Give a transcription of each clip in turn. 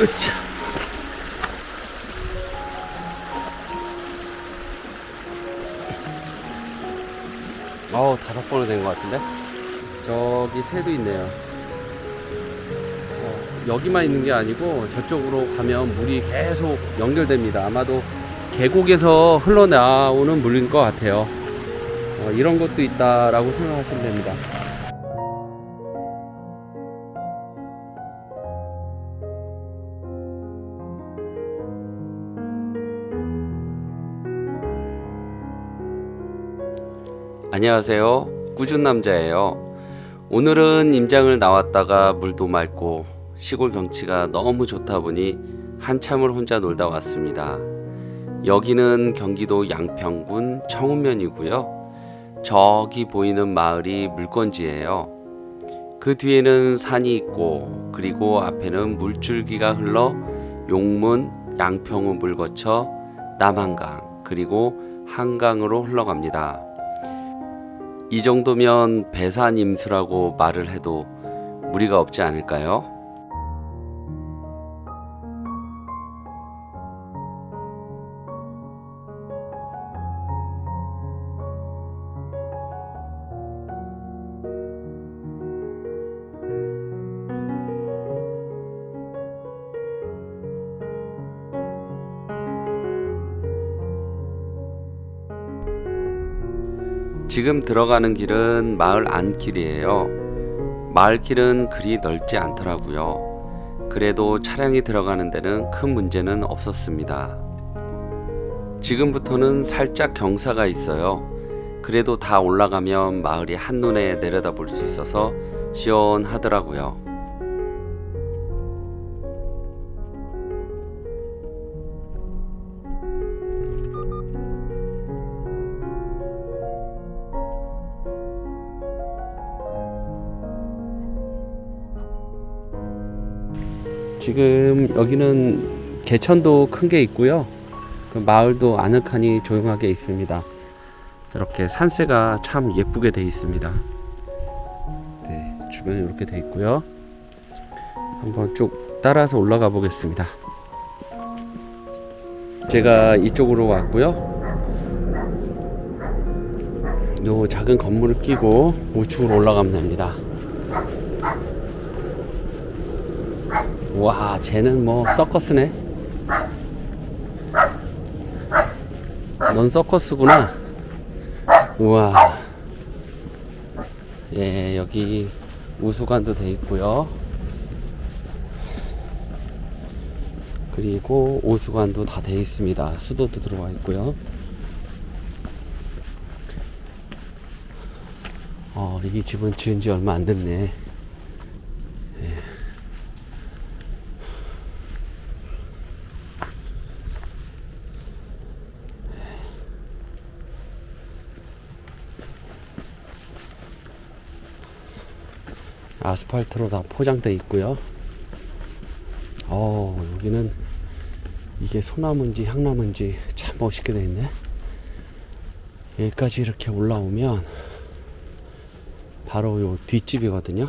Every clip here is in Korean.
으차. 어우, 다섯 번은 된것 같은데? 저기 새도 있네요. 어, 여기만 있는 게 아니고 저쪽으로 가면 물이 계속 연결됩니다. 아마도 계곡에서 흘러나오는 물인 것 같아요. 어, 이런 것도 있다라고 생각하시면 됩니다. 안녕하세요. 꾸준 남자예요. 오늘은 임장을 나왔다가 물도 맑고 시골 경치가 너무 좋다 보니 한참을 혼자 놀다 왔습니다. 여기는 경기도 양평군 청운면이고요. 저기 보이는 마을이 물건지예요. 그 뒤에는 산이 있고 그리고 앞에는 물줄기가 흘러 용문, 양평읍을 거쳐 남한강 그리고 한강으로 흘러갑니다. 이 정도면 배산 임수라고 말을 해도 무리가 없지 않을까요? 지금 들어가는 길은 마을 안길이에요. 마을 길은 그리 넓지 않더라고요. 그래도 차량이 들어가는 데는 큰 문제는 없었습니다. 지금부터는 살짝 경사가 있어요. 그래도 다 올라가면 마을이 한눈에 내려다 볼 수 있어서 시원하더라고요. 지금 여기는 개천도 큰 게 있고요. 그 마을도 아늑하니 조용하게 있습니다. 이렇게 산세가 참 예쁘게 돼 있습니다. 네, 주변에 이렇게 돼 있고요. 한번 쭉 따라서 올라가 보겠습니다. 제가 이쪽으로 왔고요. 요 작은 건물을 끼고 우측으로 올라가면 됩니다. 와, 쟤는 뭐 서커스네. 넌 서커스구나. 우와. 예, 여기 우수관도 돼 있고요. 그리고 오수관도 다 돼 있습니다. 수도도 들어와 있고요. 어, 이 집은 지은 지 얼마 안 됐네. 아스팔트로 다 포장돼 있고요. 어 여기는 이게 소나무인지 향나무인지 참 멋있게 돼 있네. 여기까지 이렇게 올라오면 바로 요 뒷집이거든요.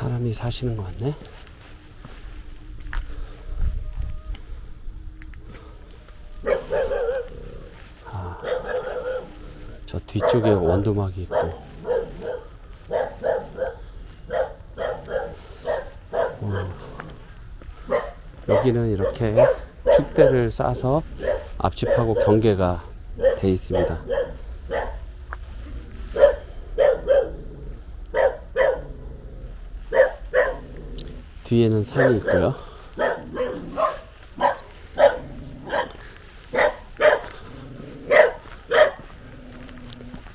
사람이 사시는 것 같네. 아, 저 뒤쪽에 원두막이 있고. 어, 여기는 이렇게 축대를 싸서 앞집하고 경계가 돼 있습니다. 뒤에는 산이 있고요.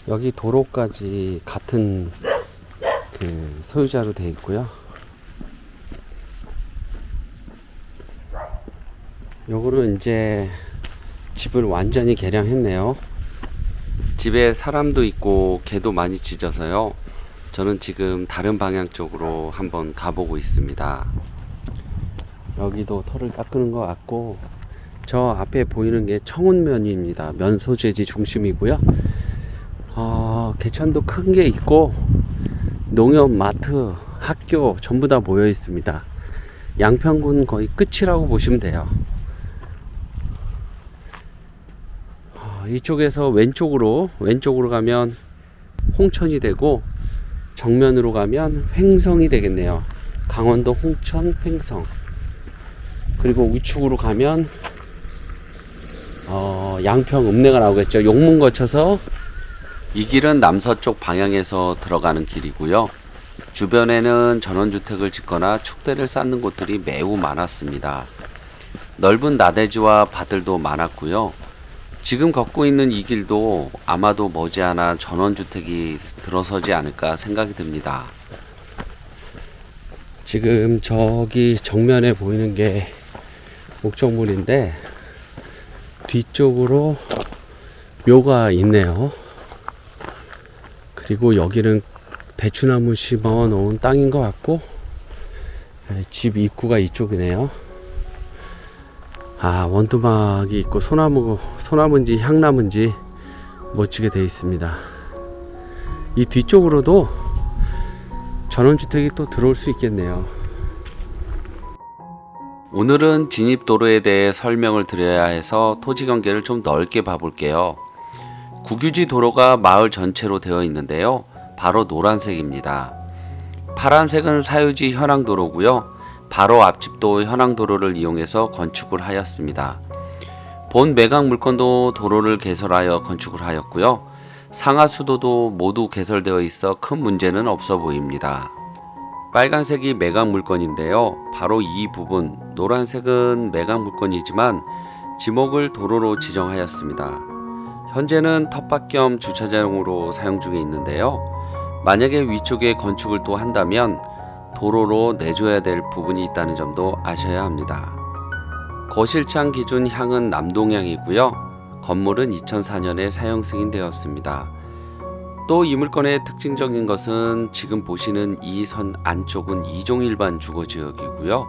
여기 도로까지 같은 그 소유자로 돼 있고요. 요거는 이제 집을 완전히 개량했네요. 집에 사람도 있고 개도 많이 짖어서요. 저는 지금 다른 방향 쪽으로 한번 가보고 있습니다. 여기도 털을 닦는 것 같고 저 앞에 보이는 게 청운면입니다. 면 소재지 중심이고요. 어, 개천도 큰 게 있고 농협, 마트, 학교 전부 다 모여 있습니다. 양평군 거의 끝이라고 보시면 돼요. 어, 이쪽에서 왼쪽으로 왼쪽으로 가면 홍천이 되고 정면으로 가면 횡성이 되겠네요. 강원도 홍천 횡성. 그리고 우측으로 가면 어, 양평 읍내가 나오겠죠. 용문 거쳐서 이 길은 남서쪽 방향에서 들어가는 길이고요. 주변에는 전원주택을 짓거나 축대를 쌓는 곳들이 매우 많았습니다. 넓은 나대지와 밭들도 많았고요. 지금 걷고 있는 이 길도 아마도 머지않아 전원주택이 들어서지 않을까 생각이 듭니다. 지금 저기 정면에 보이는 게 목적물인데 뒤쪽으로 묘가 있네요. 그리고 여기는 대추나무 심어 놓은 땅인 것 같고 예, 집 입구가 이쪽이네요. 아 원두막이 있고 소나무 소나무인지 향나무인지 멋지게 되어 있습니다. 이 뒤쪽으로도 전원주택이 또 들어올 수 있겠네요. 오늘은 진입도로에 대해 설명을 드려야 해서 토지 경계를 좀 넓게 봐볼게요. 국유지 도로가 마을 전체로 되어 있는데요. 바로 노란색입니다. 파란색은 사유지 현황도로고요. 바로 앞집도 현황도로를 이용해서 건축을 하였습니다. 본 매각 물건도 도로를 개설하여 건축을 하였고요. 상하수도도 모두 개설되어 있어 큰 문제는 없어 보입니다. 빨간색이 매각 물건인데요. 바로 이 부분, 노란색은 매각 물건이지만 지목을 도로로 지정하였습니다. 현재는 텃밭 겸 주차장으로 사용 중에 있는데요. 만약에 위쪽에 건축을 또 한다면 도로로 내줘야 될 부분이 있다는 점도 아셔야 합니다. 거실창 기준 향은 남동향이고요. 건물은 2004년에 사용 승인되었습니다. 또 이 물건의 특징적인 것은 지금 보시는 이 선 안쪽은 이종 일반 주거 지역이고요.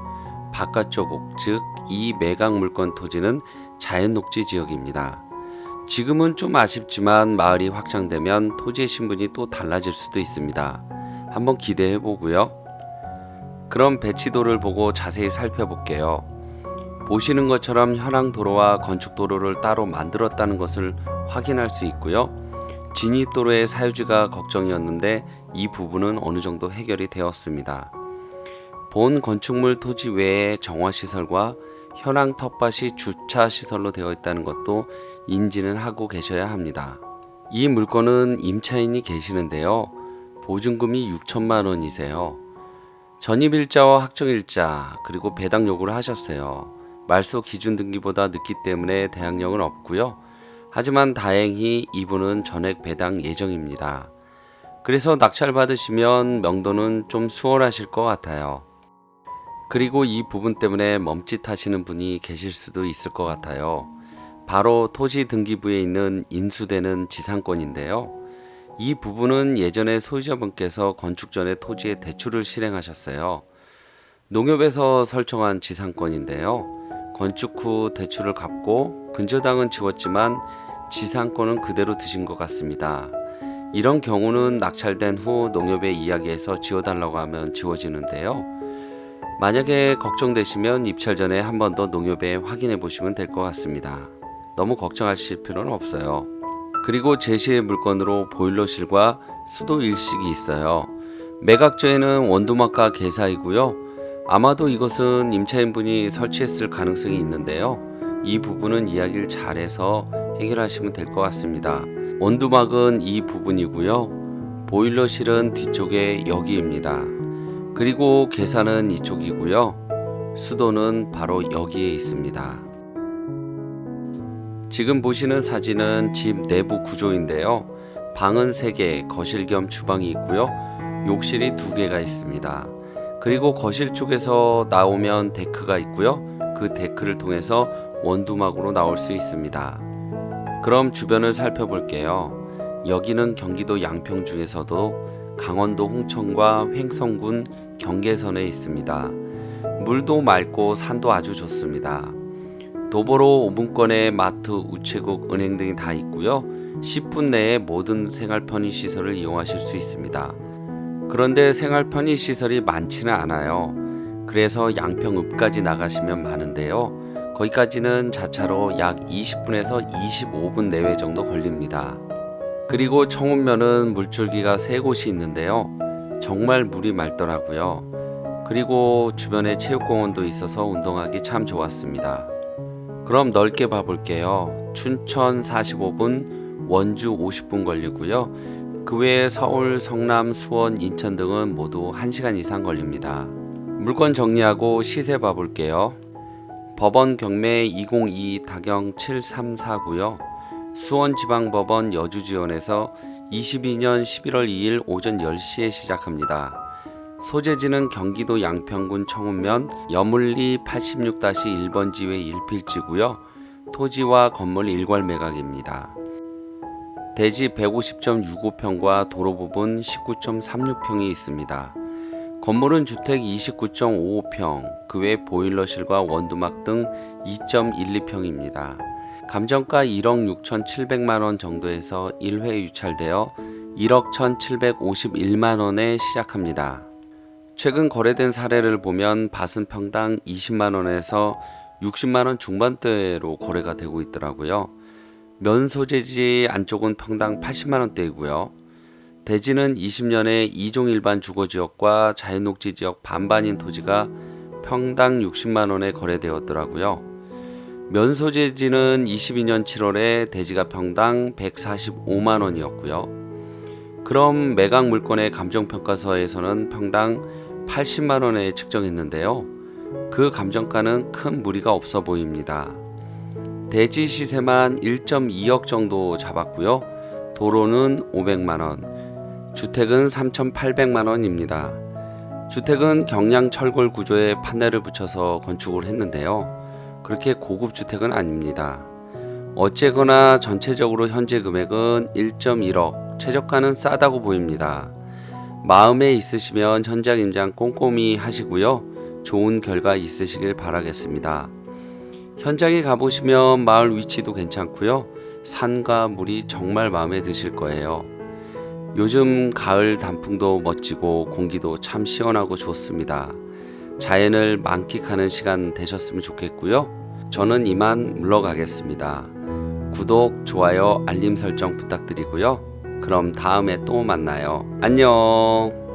바깥쪽 즉이 매각 물건 토지는 자연 녹지 지역입니다. 지금은 좀 아쉽지만 마을이 확장되면 토지의 신분이 또 달라질 수도 있습니다. 한번 기대해 보고요. 그럼 배치도를 보고 자세히 살펴볼게요. 보시는 것처럼 현황 도로와 건축 도로를 따로 만들었다는 것을 확인할 수 있고요. 진입 도로의 사유지가 걱정이었는데 이 부분은 어느 정도 해결이 되었습니다. 본 건축물 토지 외에 정화 시설과 현황 텃밭이 주차 시설로 되어 있다는 것도 인지는 하고 계셔야 합니다. 이 물건은 임차인이 계시는데요. 보증금이 6천만 원이세요. 전입일자와 확정일자 그리고 배당 요구를 하셨어요. 말소 기준 등기보다 늦기 때문에 대항력은 없고요. 하지만 다행히 이분은 전액 배당 예정입니다. 그래서 낙찰 받으시면 명도는 좀 수월하실 것 같아요. 그리고 이 부분 때문에 멈칫하시는 분이 계실 수도 있을 것 같아요. 바로 토지 등기부에 있는 인수되는 지상권인데요. 이 부분은 예전에 소유자분께서 건축 전에 토지에 대출을 실행하셨어요. 농협에서 설정한 지상권인데요. 건축 후 대출을 갚고 근저당은 지웠지만 지상권은 그대로 드신 것 같습니다. 이런 경우는 낙찰된 후 농협에 이야기해서 지워달라고 하면 지워지는데요. 만약에 걱정되시면 입찰 전에 한 번 더 농협에 확인해 보시면 될 것 같습니다. 너무 걱정하실 필요는 없어요. 그리고 제시의 물건으로 보일러실과 수도 일식이 있어요. 매각저에는 원두막과 개사이고요. 아마도 이것은 임차인분이 설치했을 가능성이 있는데요. 이 부분은 이야기를 잘해서 해결하시면 될 것 같습니다. 원두막은 이 부분이고요. 보일러실은 뒤쪽에 여기입니다. 그리고 계산은 이쪽이고요. 수도는 바로 여기에 있습니다. 지금 보시는 사진은 집 내부 구조인데요. 방은 3개, 거실 겸 주방이 있고요. 욕실이 2개가 있습니다. 그리고 거실 쪽에서 나오면 데크가 있고요. 그 데크를 통해서 원두막으로 나올 수 있습니다. 그럼 주변을 살펴볼게요. 여기는 경기도 양평 중에서도 강원도 홍천과 횡성군 경계선에 있습니다. 물도 맑고 산도 아주 좋습니다. 도보로 5분권의 마트, 우체국, 은행 등이 다 있고요. 10분 내에 모든 생활 편의 시설을 이용하실 수 있습니다. 그런데 생활 편의 시설이 많지는 않아요. 그래서 양평읍까지 나가시면 많은데요. 거기까지는 자차로 약 20분에서 25분 내외 정도 걸립니다. 그리고 청운면은 물줄기가 세 곳이 있는데요. 정말 물이 맑더라고요. 그리고 주변에 체육공원도 있어서 운동하기 참 좋았습니다. 그럼 넓게 봐볼게요. 춘천 45분, 원주 50분 걸리고요. 그 외에 서울, 성남, 수원, 인천 등은 모두 1시간 이상 걸립니다. 물건 정리하고 시세 봐볼게요. 법원 경매 202 다경 7349요. 수원지방법원 여주지원에서 22년 11월 2일 오전 10시에 시작합니다. 소재지는 경기도 양평군 청운면 여물리 86-1번 지회 1필지고요. 토지와 건물 일괄 매각입니다. 대지 150.65평과 도로 부분 19.36평이 있습니다. 건물은 주택 29.55평, 그 외 보일러실과 원두막 등 2.12평입니다. 감정가 1억 6,700만 원 정도에서 1회 유찰되어 1억 1,751만 원에 시작합니다. 최근 거래된 사례를 보면 밭은 평당 20만 원에서 60만 원 중반대로 거래가 되고 있더라고요. 면 소재지 안쪽은 평당 80만 원대이고요. 대지는 20년에 2종 일반 주거 지역과 자연녹지 지역 반반인 토지가 평당 60만 원에 거래되었더라고요. 면 소재지는 22년 7월에 대지가 평당 145만 원이었고요. 그럼 매각 물건의 감정평가서에서는 평당 80만 원에 측정했는데요. 그 감정가는 큰 무리가 없어 보입니다. 대지 시세만 1.2억 정도 잡았고요. 도로는 500만 원, 주택은 3,800만 원입니다. 주택은 경량 철골 구조에 판넬을 붙여서 건축을 했는데요. 그렇게 고급 주택은 아닙니다. 어쨌거나 전체적으로 현재 금액은 1.1억, 최저가는 싸다고 보입니다. 마음에 있으시면 현장 임장 꼼꼼히 하시고요. 좋은 결과 있으시길 바라겠습니다. 현장에 가보시면 마을 위치도 괜찮고요. 산과 물이 정말 마음에 드실 거예요. 요즘 가을 단풍도 멋지고 공기도 참 시원하고 좋습니다. 자연을 만끽하는 시간 되셨으면 좋겠고요. 저는 이만 물러가겠습니다. 구독, 좋아요, 알림 설정 부탁드리고요. 그럼 다음에 또 만나요. 안녕!